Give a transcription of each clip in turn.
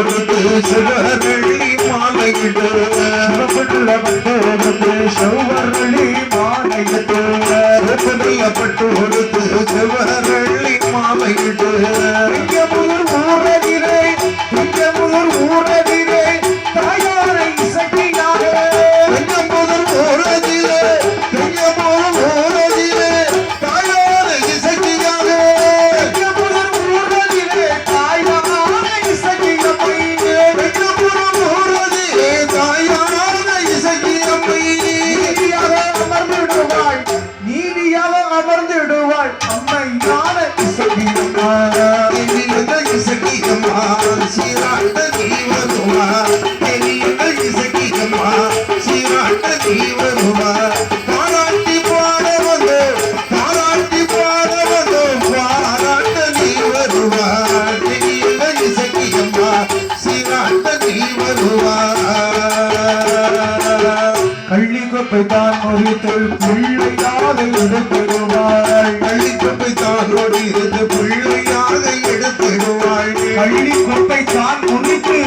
கொடுத்து சிவரளி மாலையிட்டு சிவப்புள்ள பட்டோருக்கு செவ்வரளி மாலையிட்டு கொடுத்து சிவரளி மாலையிட்டு. நீதியாக அமர்ந்திடுவாள் அம்மையான இசையம்மா எலியங்க இசக்கியம்மா சீராட்ட நீ வருவா எலியங்க சீராட்ட நீ கள்ளிக்கொப்பை தான் முறித்து பிள்ளையாக எடுத்திடுவாள் தான் தானோடு இருந்து பிள்ளையாக எடுத்திடுவாள் கள்ளிக்கொப்பை தான் முறித்து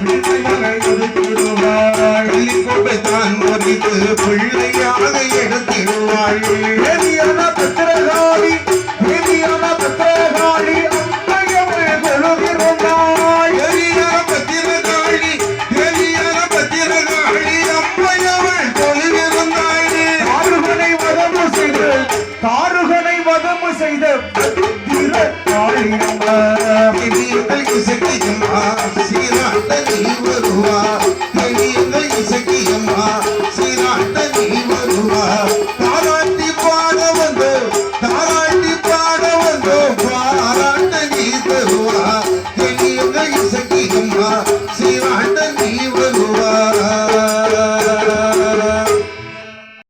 பிள்ளையாக எடுத்திடுவாள் பள்ளிக்கொப்பை தான் முறித்து பிள்ளையாக எடுத்திடுவாள் தேவியான பத்திரகாளி தாருகனை வதம் செய்த இசக்கியம்மா சீராட்ட நீ வருவா. தெரியங்கள் இசக்கியம்மா சீராட்ட நீ வருவா. தாராட்டி பாட வந்து தாராட்டி பாட வந்து பாராட்ட நீ தருவா. தெரியங்கள் இசக்கியம்மா சீராட்ட நீ வருவா.